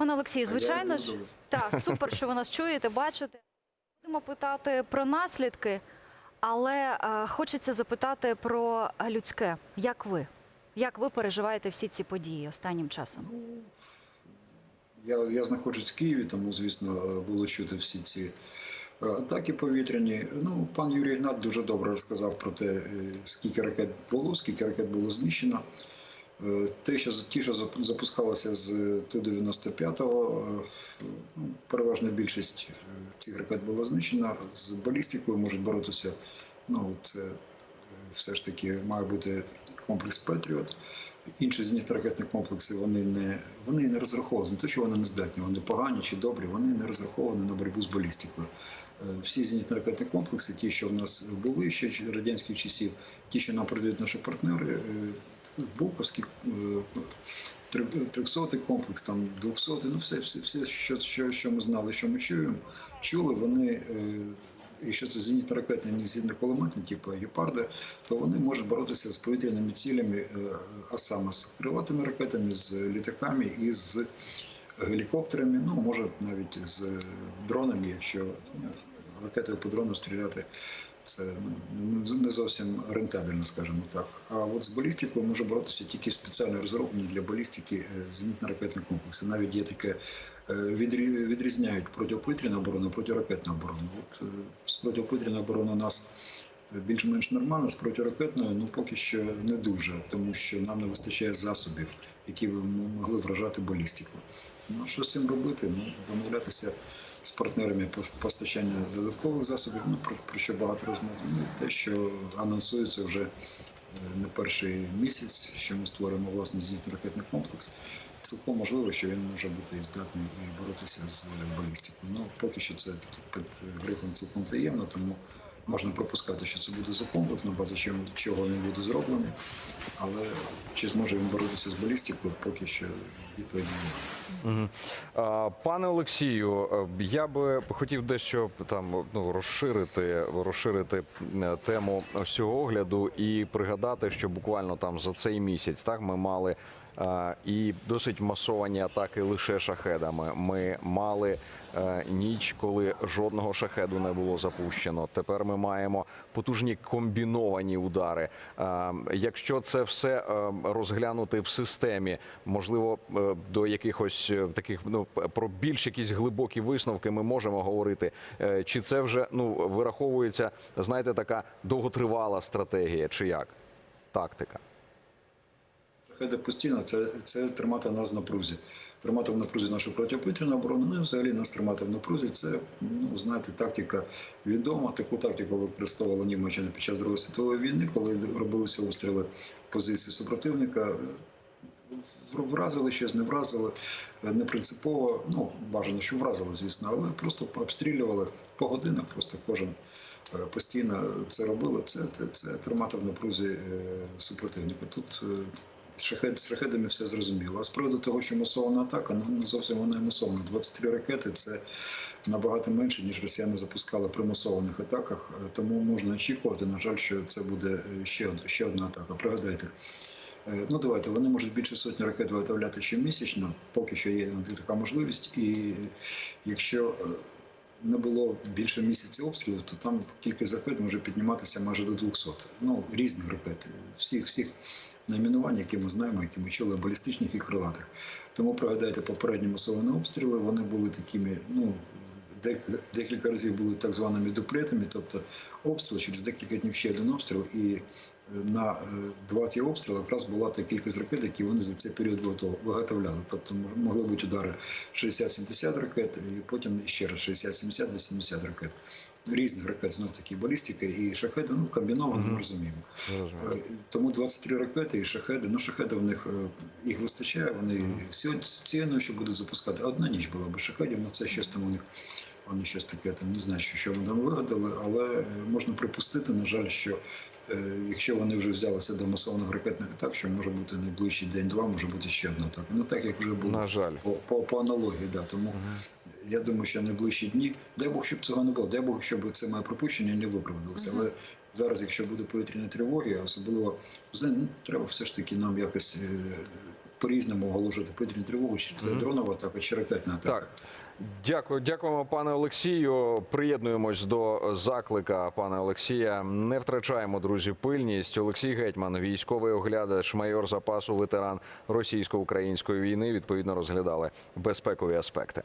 Пане Олексію, звичайно ж, так, супер, що ви нас чуєте, бачите. Будемо питати про наслідки, але е, хочеться запитати про людське. Як ви? Як ви переживаєте всі ці події останнім часом? Я, я знаходжусь в Києві, тому, звісно, було чути всі ці е, атаки повітряні. Ну, пан Юрій Ігнат дуже добре розказав про те, е, скільки ракет було, скільки ракет було знищено. Те, що ті, що зап- запускалося з Ту-95, е, ну, переважна більшість е, цих ракет було знищена. З балістикою можуть боротися. Ну, це все ж таки має бути комплекс Петріот. Інші зенітно-ракетні комплекси вони не вони не розраховані. Те, що вони не здатні, вони погані чи добрі, вони не розраховані на боротьбу з балістикою. Е, Всі зенітно-ракетні комплекси, ті, що в нас були ще радянських часів, ті, що нам продають наші партнери, Буковський, е, трьохсотий комплекс, там 200, ну все, все, все що, що, що ми знали, що ми чуємо, чули, вони. е, Якщо це зенітно-ракетні, не зенітно-кулеметні, типу гепарди, то вони можуть боротися з повітряними цілями, е, а саме з крилатими ракетами, з літаками і з гелікоптерами, ну може навіть з дронами, якщо ну, ракетою по дрону стріляти. Це не- зовсім рентабельно, скажімо так. А от з балістикою може боротися тільки спеціально розроблені для балістики е, зенітно-ракетні комплекси. Навіть є таке е, відрі- відрізняють протиповітряну оборону, протиракетну оборону. От е, з протиповітряною обороною у нас більш-менш нормально, з протиракетною ну поки що не дуже, тому що нам не вистачає засобів, які б могли вражати балістику. Ну що з цим робити? Ну домовлятися з партнерами по постачання додаткових засобів, ну про, про що багато розмов. Ну те, що анонсується вже е, не перший місяць, що ми створимо власний зенітно-ракетний комплекс. Цілком можливо, що він може бути здатний боротися з балістикою. Ну поки що це під грифом цілком таємно, тому можна пропускати, що це буде за комплекс, на базі чим- чого він буде зроблений. Але чи зможе він боротися з балістикою, поки що відповіді немає. Пане Олексію, е, я би хотів дещо там ну розширити, розширити е, тему всього огляду і пригадати, що буквально там за цей місяць так ми мали е, і досить масовані атаки лише шахедами. Ми мали ніч, коли жодного шахеду не було запущено. Тепер ми маємо потужні комбіновані удари. Якщо це все розглянути в системі, можливо, до якихось е, таких ну про більш якісь глибокі висновки ми можемо говорити. Е, Чи це вже ну вираховується, знаєте, така довготривала стратегія, чи як тактика? Шахеди постійно це, це тримати нас в напрузі. Тримати в напрузі нашу протиповітряну оборону, ну і взагалі нас тримати в напрузі. Це, ну, знаєте, тактика відома. Таку тактику використовувала Німеччина під час Другої світової війни, коли робилися обстріли позиції супротивника. Вразили щось, не вразили, е, не принципово. Ну, бажано, що вразили, звісно, але просто обстрілювали по годинах, просто кожен е, постійно це робили. Це, це, це тримати в напрузі е, супротивника. Тут з шахедами все зрозуміло. А з приводу того, що масована атака, ну не зовсім вона і масована. 23 ракети це набагато менше, ніж росіяни запускали при масованих атаках. Тому можна очікувати, на жаль, що це буде ще, ще одна атака. Пригадайте. Е, Ну, давайте, вони можуть більше сотні ракет виготовляти щомісячно, поки що є така можливість. І якщо е, не було більше місяця обстрілів, то там кількість ракет може підніматися майже до 200. Ну, різних ракет, всіх, всіх найменувань, які ми знаємо, які ми чули, балістичних і крилатих. Тому пригадайте, попередні масовані обстріли, вони були такими, ну, декілька разів були так званими дуплетами, тобто обстріл через декілька днів ще один обстріл, і е, на е, два ті обстріли якраз була та кількість ракет, які вони за цей період виготовляли. Тобто могли бути удари 60-70 ракет, і потім ще раз 60-70-80 ракет. Різних ракет, знов таки балістика і шахеди, ну комбіновано ми розуміємо. Е, Тому 23 ракети і шахеди. Ну, шахеди в них е, їх вистачає. Вони сьогодні цієї ночі будуть запускати. Одна ніч була без шахедів, ну це щось там у них. Вони щось таке там не знаю, що, що вони там вигадали, але е, можна припустити, на жаль, що е, якщо вони вже взялися до масованих ракетних атак, що може бути найближчий день-два, може бути ще одна атака. Ну так як вже було На жаль. по, по, по аналогії, да. Тому я думаю, що найближчі дні, дай Бог, щоб цього не було, дай Бог, щоб це моє припущення не виправдалося. Але зараз, якщо буде повітряна тривога, а особливо ну, треба все ж таки нам якось е, по-різному оголошувати повітряну тривогу, чи це дронова атака, чи ракетна атака. Так. Дякую, дякуємо, пане Олексію. Приєднуємось до заклика пана Олексія. Не втрачаємо, друзі, пильність. Олексій Гетьман, військовий оглядач, майор запасу, ветеран російсько-української війни. Відповідно розглядали безпекові аспекти.